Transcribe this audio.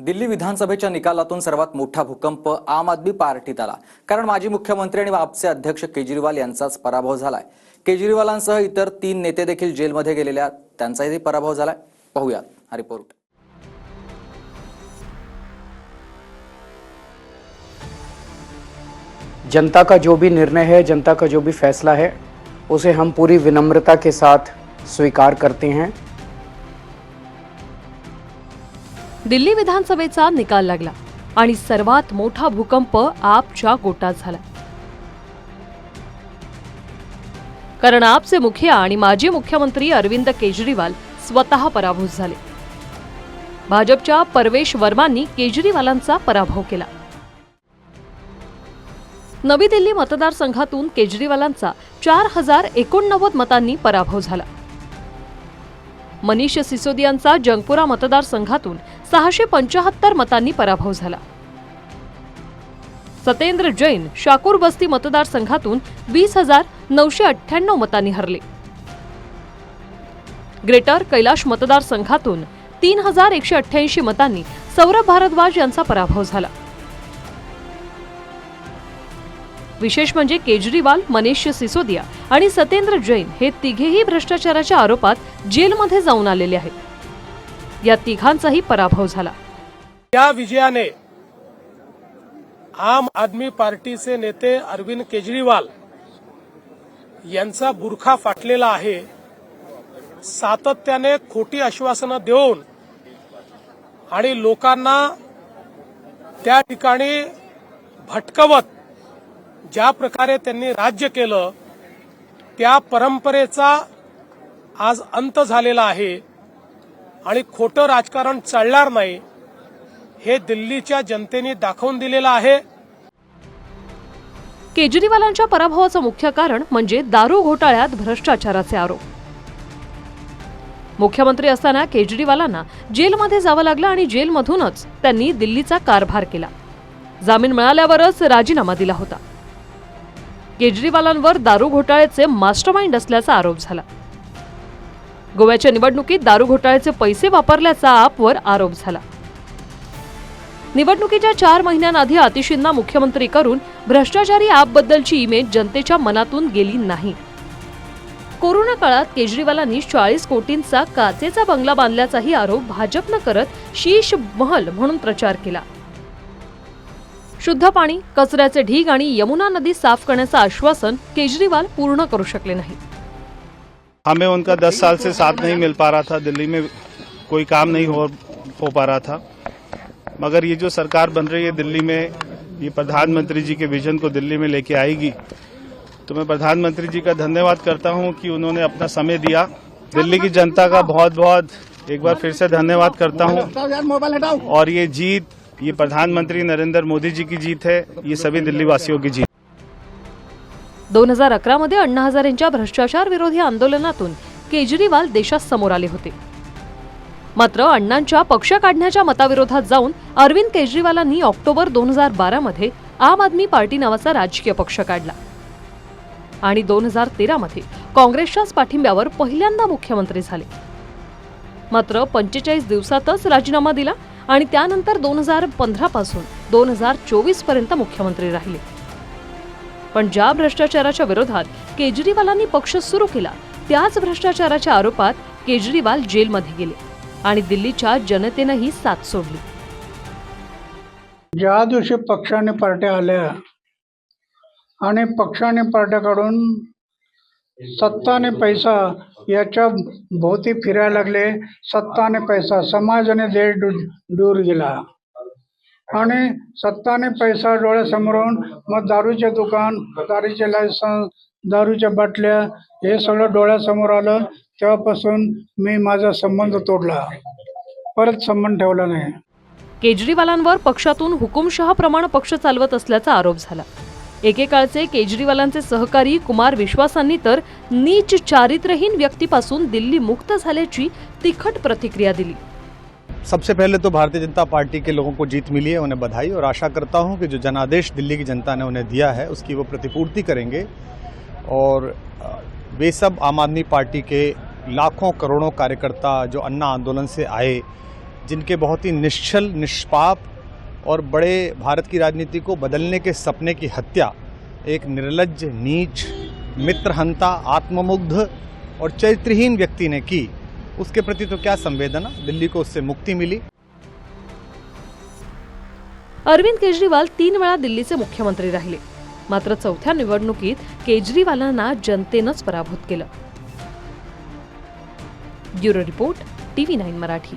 दिल्ली विधानसभेच्या निकालातून सर्वात मोठा भूकंप आम आदमी पार्टीत आला. कारण माजी मुख्यमंत्री आणि आपचे अध्यक्ष केजरीवाल यांचाच पराभव झालाय. केजरीवालांसह इतर तीन नेते देखील जेलमध्ये गेलेल्या त्यांचाही पराभव झालाय. पाहूयात हा रिपोर्ट. जनता का जो भी निर्णय है जनता का जो भी फैसला है उसे हम पूरी विनम्रता के साथ स्वीकार करते हैं। दिल्ली विधानसभेचा निकाल लागला आणि सर्वात मोठा भूकंप आपच्या गोटात झाला. कारण आपचे मुखिया आणि माजी मुख्यमंत्री अरविंद केजरीवाल स्वतः पराभूत झाले. भाजपच्या परवेश वर्मांनी केजरीवालांचा पराभव केला. नवी दिल्ली मतदारसंघातून केजरीवालांचा चार हजार एकोणनव्वद मतांनी पराभव झाला. मनीष सिसोदियांचा जंगपुरा मतदारसंघातून सहाशे पंचाहत्तर मतांनी पराभव झाला. सतेंद्र जैन शाकूर बस्ती मतदारसंघातून वीस हजार नऊशे अठ्ठ्याण्णव मतांनी हरले. ग्रेटर कैलाश मतदारसंघातून तीन हजार एकशे अठ्ठ्याऐंशी मतांनी सौरभ भारद्वाज यांचा पराभव झाला. विशेष म्हणजे केजरीवाल मनीष सिसोदिया आणि सत्येंद्र जैन हे तिघेही भ्रष्टाचाराच्या आरोपात जेलमध्ये जाऊन आलेले आहेत. या तिघांचाही पराभव झाला. या विजयाने आम आदमी पार्टीचे नेते अरविंद केजरीवाल यांचा बुरखा फाटलेला आहे. सातत्याने खोटी आश्वासनं देऊन आणि लोकांना त्या ठिकाणी भटकवत ज्या प्रकारे त्यांनी राज्य केलं त्या परंपरेचा आज अंत झालेला आहे आणि खोटं राजकारण चालणार नाही हे दिल्लीच्या जनतेने दाखवून दिलेलं आहे. केजरीवालांच्या पराभवाचं मुख्य कारण म्हणजे दारू घोटाळ्यात भ्रष्टाचाराचे आरोप. मुख्यमंत्री असताना केजरीवालांना जेलमध्ये जावं लागलं आणि जेलमधूनच त्यांनी दिल्लीचा कारभार केला. जामीन मिळाल्यावरच राजीनामा दिला होता. केजरीवालांवर दारू घोटाळ्याचे मास्टरमाइंड असल्याचा आरोप झाला. गोव्याच्या निवडणुकीत दारू घोटाळ्याचे पैसे वापरल्याचा आपवर आरोप झाला. निवडणुकीच्या चार महिन्यांआधी आतिशींना मुख्यमंत्री करून भ्रष्टाचारी ॲपबद्दलची इमेज जनतेच्या मनातून गेली नाही. कोरोना काळात केजरीवालांनी चाळीस कोटींचा काचेचा बंगला बांधल्याचाही आरोप भाजपनं करत शीश महल म्हणून प्रचार केला. शुद्ध पाणी कचऱ्याचे ढीग आणि यमुना नदी साफ करण्याचं आश्वासन केजरीवाल पूर्ण करू शकले नाही हमें उनका दस साल से साथ नहीं मिल पा रहा था। दिल्ली में कोई काम नहीं हो हो पा रहा था। मगर ये जो सरकार बन रही है दिल्ली में ये प्रधानमंत्री जी के विजन को दिल्ली में लेके आएगी। तो मैं प्रधानमंत्री जी का धन्यवाद करता हूं कि उन्होंने अपना समय दिया। दिल्ली की जनता का बहुत बहुत एक बार फिर से धन्यवाद करता हूं। और ये जीत ये प्रधानमंत्री नरेंद्र मोदी जी की जीत है ये सभी दिल्ली वासियों की जीत। दोन हजार अकरा मध्ये अण्णा हजारेंच्या भ्रष्टाचार विरोधी आंदोलनातून केजरीवाल देशात समोर आले होते. मात्र अण्णांच्या पक्ष काढण्याच्या मताविरोधात जाऊन अरविंद केजरीवालांनी ऑक्टोबर दोन हजार बारा मध्ये आम आदमी पार्टी नावाचा राजकीय पक्ष काढला. आणि दोन हजार तेरा मध्ये काँग्रेसच्याच पाठिंब्यावर पहिल्यांदा मुख्यमंत्री झाले. मात्र पंचेचाळीस दिवसातच राजीनामा दिला आणि त्यानंतर दोन हजार पंधरा पासून दोन हजार चोवीसपर्यंत मुख्यमंत्री राहिले. पण ज्या भ्रष्टाचाराच्या विरोधात केजरीवालांनी पक्ष सुरू केला त्याच भ्रष्टाचाराच्या आरोपात केजरीवाल जेलमध्ये गेले आणि दिल्लीच्या जनतेनंही साथ सोडली. ज्या दिवशी पक्षाने पार्ट्या आल्या आणि पक्षाने पार्ट्याकडून सत्ता आणि पैसा याच्या भोवती फिरायला लागले. सत्ता आणि पैसा समाजाने देश दूर गेला. आणि सत्ता आणि पैसा डोळ्यासमोरून मग दारूचे दुकान दारूचे लायसन्स दारूच्या बाटल्या हे सगळं डोळ्यासमोर आलं. तेव्हापासून मी माझा संबंध तोडला. परत संबंध ठेवला नाही. केजरीवालांवर पक्षातून हुकुमशहाप्रमाणे पक्ष चालवत असल्याचा आरोप झाला. एकेकाळचे केजरीवालांचे सहकारी कुमार विश्वासांनी तर नीच चारित्रहीन व्यक्तीपासून दिल्ली मुक्त झाल्याची तिखट प्रतिक्रिया दिली. सबसे पहले तो भारतीय जनता पार्टी के लोगों को जीत मिली है उन्हें बधाई और आशा करता हूं कि जो जनादेश दिल्ली की जनता ने उन्हें दिया है उसकी वो प्रतिपूर्ति करेंगे। और वे सब आम आदमी पार्टी के लाखों करोड़ों कार्यकर्ता जो अन्ना आंदोलन से आए जिनके बहुत ही निश्चल निष्पाप और बड़े भारत की राजनीति को बदलने के सपने की हत्या एक निर्लज नीच मित्रहंता आत्ममुग्ध और चरित्रहीन व्यक्ति ने की। उसके प्रति तो क्या संवेदना? दिल्ली को उससे मुक्ति मिली। अरविंद केजरीवाल तीन वेळा दिल्लीचे मुख्यमंत्री राहिले. मात्र चौथ्या निवडणुकीत केजरीवालांना जनतेनंच पराभूत केलं. Bureau report TV nine Marathi.